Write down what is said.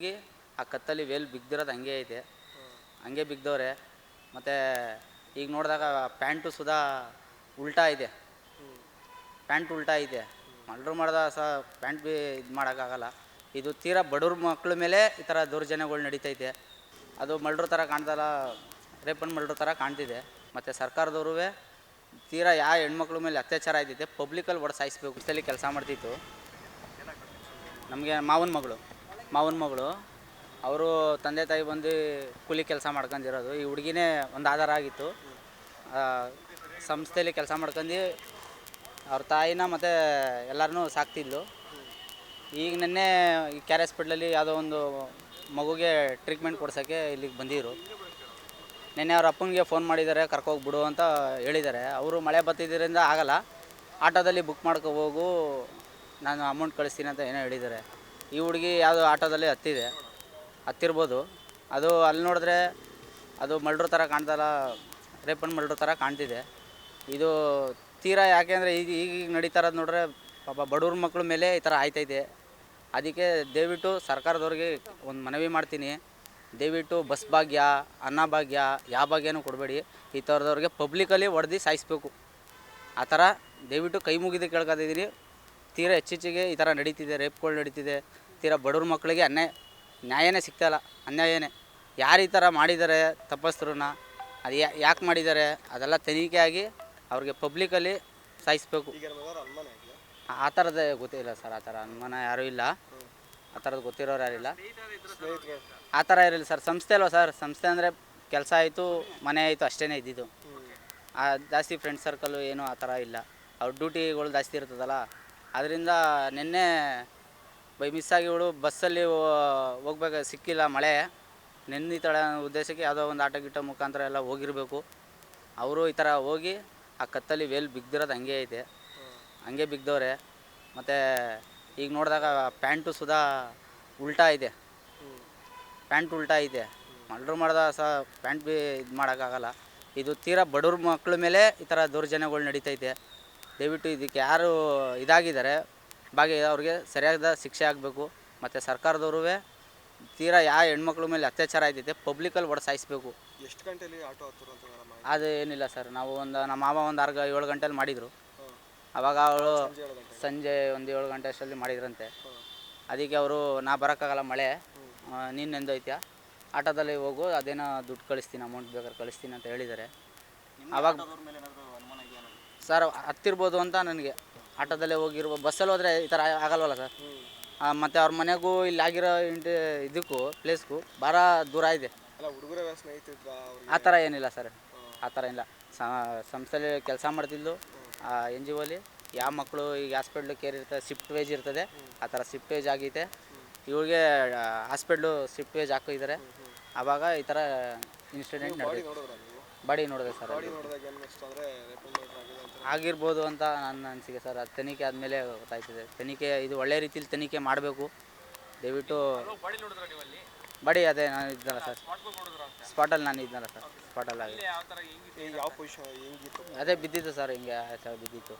ಆ ಕತ್ತಲ್ಲಿ ವೇಲ್ ಬಿಗ್ದಿರೋದು ಹಂಗೆ ಐತೆ. ಹಂಗೆ ಬಿಗ್ದವ್ರೆ. ಮತ್ತು ಈಗ ನೋಡಿದಾಗ ಪ್ಯಾಂಟು ಸುದಾ ಉಲ್ಟಾ ಇದೆ. ಪ್ಯಾಂಟ್ ಉಲ್ಟಾ ಇದೆ. ಮಲ್ಡ್ರು ಮಾಡ್ದ ಸಹ ಪ್ಯಾಂಟ್ ಬಿ ಇದು ಮಾಡೋಕ್ಕಾಗಲ್ಲ. ಇದು ತೀರಾ ಬಡವ್ರ ಮಕ್ಳ ಮೇಲೆ ಈ ಥರ ದೌರ್ಜನ್ಯಗಳು ನಡೀತೈತೆ. ಅದು ಮಲ್ಡ್ರು ಥರ ಕಾಣ್ತಲ್ಲ ರೇಪನ್ ಮಲ್ಡ್ರು ಥರ ಕಾಣ್ತಿದೆ. ಮತ್ತು ಸರ್ಕಾರದವ್ರೂ ತೀರಾ ಯಾವ ಹೆಣ್ಮಕ್ಳ ಮೇಲೆ ಅತ್ಯಾಚಾರ ಆಯ್ತೈತೆ. ಪಬ್ಲಿಕಲ್ಲಿ ಒಡ ಸಾಯಿಸ್ಬೇಕು. ಕೆಲಸ ಮಾಡ್ತಿತ್ತು. ನಮಗೆ ಮಾವನ ಮಗಳು. ಮಾವನ ಮಗಳು ಅವರು ತಂದೆ ತಾಯಿ ಬಂದು ಕೂಲಿ ಕೆಲಸ ಮಾಡ್ಕೊಂಡಿರೋದು ಈ ಹುಡುಗಿನೇ ಒಂದು ಆಧಾರ ಆಗಿತ್ತು. ಆ, ಸಂಸ್ಥೆಯಲ್ಲಿ ಕೆಲಸ ಮಾಡ್ಕೊಂಡು ಅವ್ರ ತಾಯಿನ ಮತ್ತು ಎಲ್ಲರನ್ನೂ ಸಾಕ್ತಿದ್ಲು. ಈಗ ನಿನ್ನೆ ಈ ಕ್ಯಾರ್ ಹಾಸ್ಪಿಟ್ಲಲ್ಲಿ ಯಾವುದೋ ಒಂದು ಮಗುಗೆ ಟ್ರೀಟ್ಮೆಂಟ್ ಕೊಡ್ಸೋಕ್ಕೆ ಇಲ್ಲಿಗೆ ಬಂದಿದ್ರು. ನಿನ್ನೆ ಅವ್ರ ಅಪ್ಪನಿಗೆ ಫೋನ್ ಮಾಡಿದ್ದಾರೆ ಕರ್ಕೋಗಿ ಬಿಡು ಅಂತ ಹೇಳಿದ್ದಾರೆ ಅವರು ಮಳೆ ಬತ್ತಿದ್ದರಿಂದ ಆಗಲ್ಲ. ಆಟೋದಲ್ಲಿ ಬುಕ್ ಮಾಡ್ಕೊ ಹೋಗು ನಾನು ಅಮೌಂಟ್ ಕಳಿಸ್ತೀನಿ ಅಂತ ಏನೋ ಹೇಳಿದ್ದಾರೆ ಈ ಹುಡುಗಿ ಯಾವುದೋ ಆಟೋದಲ್ಲಿ ಹತ್ತಿದೆ. ಹತ್ತಿರ್ಬೋದು. ಅದು ಅಲ್ಲಿ ನೋಡಿದ್ರೆ ಅದು ಮಲ್ಡ್ರು ಥರ ಕಾಣ್ತಲ್ಲ ರೇಪನ್ ಮಲ್ಡ್ರು ಥರ ಕಾಣ್ತಿದೆ. ಇದು ತೀರಾ ಯಾಕೆ ಅಂದರೆ ಈಗ ಈಗ ನಡೀತಾ ಇರೋದು ನೋಡಿದ್ರೆ ಪಾಪ ಬಡವ್ರ ಮಕ್ಕಳ ಮೇಲೆ ಈ ಥರ ಆಯ್ತೈತೆ. ಅದಕ್ಕೆ ದಯವಿಟ್ಟು ಸರ್ಕಾರದವ್ರಿಗೆ ಒಂದು ಮನವಿ ಮಾಡ್ತೀನಿ. ದಯವಿಟ್ಟು ಬಸ್ ಭಾಗ್ಯ, ಅನ್ನ ಭಾಗ್ಯ ಯಾವ ಭಾಗ್ಯನೂ ಕೊಡಬೇಡಿ. ಈ ಥರದವ್ರಿಗೆ ಪಬ್ಲಿಕಲ್ಲಿ ಹೊಡೆದು ಸಾಯಿಸ್ಬೇಕು. ಆ ಥರ ದಯವಿಟ್ಟು ಕೈ ಮುಗಿದು ಕೇಳ್ಕೊತಿದ್ದೀನಿ ತೀರಾ ಹೆಚ್ಚೆಚ್ಚಿಗೆ ಈ ಥರ ನಡೀತಿದೆ, ರೇಪ್ಗಳು ನಡೀತಿದೆ. ತೀರಾ ಬಡವ್ರ ಮಕ್ಕಳಿಗೆ ಅನ್ಯಾಯ ನ್ಯಾಯನೇ ಸಿಗ್ತಾಯಿಲ್ಲ ಅನ್ಯಾಯನೇ. ಯಾರು ಈ ಥರ ಮಾಡಿದ್ದಾರೆ ತಪ್ಪಿಸ್ತ್ರನ್ನ ಅದು ಯಾಕೆ ಮಾಡಿದ್ದಾರೆ, ಅದೆಲ್ಲ ತನಿಖೆ ಆಗಿ ಅವ್ರಿಗೆ ಪಬ್ಲಿಕಲ್ಲಿ ಸಾಯಿಸ್ಬೇಕು. ಆ- ಥರದ ಗೊತ್ತಿಲ್ಲ ಸರ್, ಆ ಥರ ಅನುಮಾನ ಯಾರೂ ಇಲ್ಲ. ಆ ಥರದ್ದು ಗೊತ್ತಿರೋರು ಯಾರಿಲ್ಲ ಆ ಥರ ಇರಲಿಲ್ಲ ಸರ್, ಸಂಸ್ಥೆ ಅಲ್ವಾ ಸರ್? ಸಂಸ್ಥೆ ಅಂದರೆ ಕೆಲಸ ಆಯಿತು, ಮನೆ ಆಯಿತು ಅಷ್ಟೇ ಇದ್ದಿದ್ದು. ಜಾಸ್ತಿ ಫ್ರೆಂಡ್ ಸರ್ಕಲ್ಲು ಏನೂ ಆ ಥರ ಇಲ್ಲ. ಅವ್ರ ಡ್ಯೂಟಿಗಳು ಜಾಸ್ತಿ ಇರ್ತದಲ್ಲ. ಅದರಿಂದ ನಿನ್ನೆ ಬೈ ಮಿಸ್ ಆಗಿ ಇವಳು ಬಸ್ಸಲ್ಲಿ ಹೋಗ್ಬೇಕು, ಸಿಕ್ಕಿಲ್ಲ ಮಳೆ. ನೆನ್ನಿತಾಳೆ ಅನ್ನೋ ಉದ್ದೇಶಕ್ಕೆ ಯಾವುದೋ ಒಂದು ಆಟೋ ಗೀಟೋ ಮುಖಾಂತರ ಎಲ್ಲ ಹೋಗಿರಬೇಕು. ಅವರು ಈ ಥರ ಹೋಗಿ ಆ ಕತ್ತಲ್ಲಿ ವೇಲ್ ಬಿಗ್ದಿರೋದು ಹಂಗೆ ಐತೆ. ಹಂಗೆ ಬಿಗ್ದವ್ರೆ. ಮತ್ತು ಈಗ ನೋಡಿದಾಗ ಪ್ಯಾಂಟು ಸುದಾ ಉಲ್ಟಾ ಇದೆ. ಪ್ಯಾಂಟ್ ಉಲ್ಟಾ ಇದೆ. ಮಲ್ಡ್ರು ಮಾಡಿದ ಸಹ ಪ್ಯಾಂಟ್ ಬಿ ಇದು ಮಾಡೋಕ್ಕಾಗಲ್ಲ. ಇದು ತೀರಾ ಬಡವ್ರ ಮಕ್ಕಳ ಮೇಲೆ ಈ ಥರ ದೌರ್ಜನ್ಯಗಳು ನಡೀತೈತೆ. ದಯವಿಟ್ಟು ಇದಕ್ಕೆ ಯಾರು ಇದಾಗಿದ್ದಾರೆ ಬಾಗಿ ಅವ್ರಿಗೆ ಸರಿಯಾದ ಶಿಕ್ಷೆ ಆಗಬೇಕು ಮತ್ತು ಸರ್ಕಾರದವ್ರೂ ತೀರಾ ಯಾವ ಹೆಣ್ಮಕ್ಳ ಮೇಲೆ ಅತ್ಯಾಚಾರ ಆಯ್ತೈತೆ ಪಬ್ಲಿಕಲ್ಲಿ ಒಡ ಸಾಯಿಸ್ಬೇಕು. ಎಷ್ಟು ಗಂಟೆಲಿ ಆಟೋ ಹತ್ತಿರ ಅಂತ ಅದು ಏನಿಲ್ಲ ಸರ್ ನಾವು ಒಂದು ನಮ್ಮ ಮಾವ ಒಂದು ಆರು ಏಳು ಗಂಟೆಲಿ ಮಾಡಿದರು. ಅವಾಗ ಅವಳು ಸಂಜೆ ಏಳು ಗಂಟೆ ಸಂಜೆ ಒಂದು ಏಳು ಗಂಟೆ ಅಷ್ಟರಲ್ಲಿ ಮಾಡಿದ್ರಂತೆ. ಅದಕ್ಕೆ ಅವರು ನಾ ಬರೋಕ್ಕಾಗಲ್ಲ ಮಳೆ ನೀನು ನೆಂದೋಯ್ತೀಯ ಆಟೋದಲ್ಲಿ ಹೋಗು ಅದೇನೋ ದುಡ್ಡು ಕಳಿಸ್ತೀನಿ ಅಮೌಂಟ್ ಬೇಕಾದ್ರೆ ಕಳಿಸ್ತೀನಿ ಅಂತ ಹೇಳಿದ್ದಾರೆ. ಅವಾಗ ಸರ್ ಹತ್ತಿರ್ಬೋದು ಅಂತ ನನಗೆ. ಆಟೋದಲ್ಲೇ ಹೋಗಿರ್ಬೋದು ಬಸ್ಸಲ್ಲಿ ಹೋದರೆ ಈ ಥರ ಆಗಲ್ವಲ್ಲ ಸರ್? ಮತ್ತು ಅವ್ರ ಮನೆಗೂ ಇಲ್ಲಿ ಆಗಿರೋ ಇಂಟಿ ಇದಕ್ಕೂ ಪ್ಲೇಸ್ಗೂ ಭಾಳ ದೂರ ಇದೆ. ಆ ಥರ ಏನಿಲ್ಲ ಸರ್. ಆ ಥರ ಇಲ್ಲ. ಸ- ಸಂಸ್ಥೆಯಲ್ಲಿ ಕೆಲಸ ಮಾಡ್ತಿದ್ದು ಎನ್ ಜಿ ಒಲಿ. ಯಾವ ಮಕ್ಕಳು ಈಗ ಹಾಸ್ಪಿಟ್ಲು ಕೇರ್ ಇರ್ತದೆ ಶಿಫ್ಟ್ ವೇಜ್ ಇರ್ತದೆ. ಆ ಥರ ಶಿಫ್ಟ್ ವೇಜ್ ಆಗೈತೆ. ಇವ್ರಿಗೆ ಹಾಸ್ಪಿಟ್ಲು ಶಿಫ್ಟ್ ವೇಜ್ ಹಾಕಿದ್ದಾರೆ. ಆವಾಗ ಈ ಥರ ಇನ್ಸಿಡೆಂಟ್ ನಡೆದಿದೆ. ಬಾಡಿ ನೋಡಿದೆ ಸರ್. ಆಗಿರ್ಬೋದು ಅಂತ ನನ್ನ ಅನಿಸಿಕೆ ಸರ್. ಅದು ತನಿಖೆ ಆದಮೇಲೆ ಗೊತ್ತಾಯ್ತದೆ. ತನಿಖೆ ಇದು ಒಳ್ಳೆ ರೀತಿಲಿ ತನಿಖೆ ಮಾಡಬೇಕು. ದಯವಿಟ್ಟು ಬಡಿ ಅದೇ ನಾನು ಇದ್ದಲ್ಲ ಸರ್. ಸ್ಪಾಟಲ್ಲಿ ನಾನು ಇದ್ದಲ್ಲ ಸರ್. ಸ್ಪಾಟಲ್ಲಿ ಆಗಿ. ಈಗ ಯಾವ ಪೊಸಿಷನ್ ಹೆಂಗಿತ್ತು? ಅದೇ ಬಿದ್ದಿತ್ತು ಸರ್ ಹಿಂಗೆ ಸರ್ ಬಿದ್ದಿತ್ತು.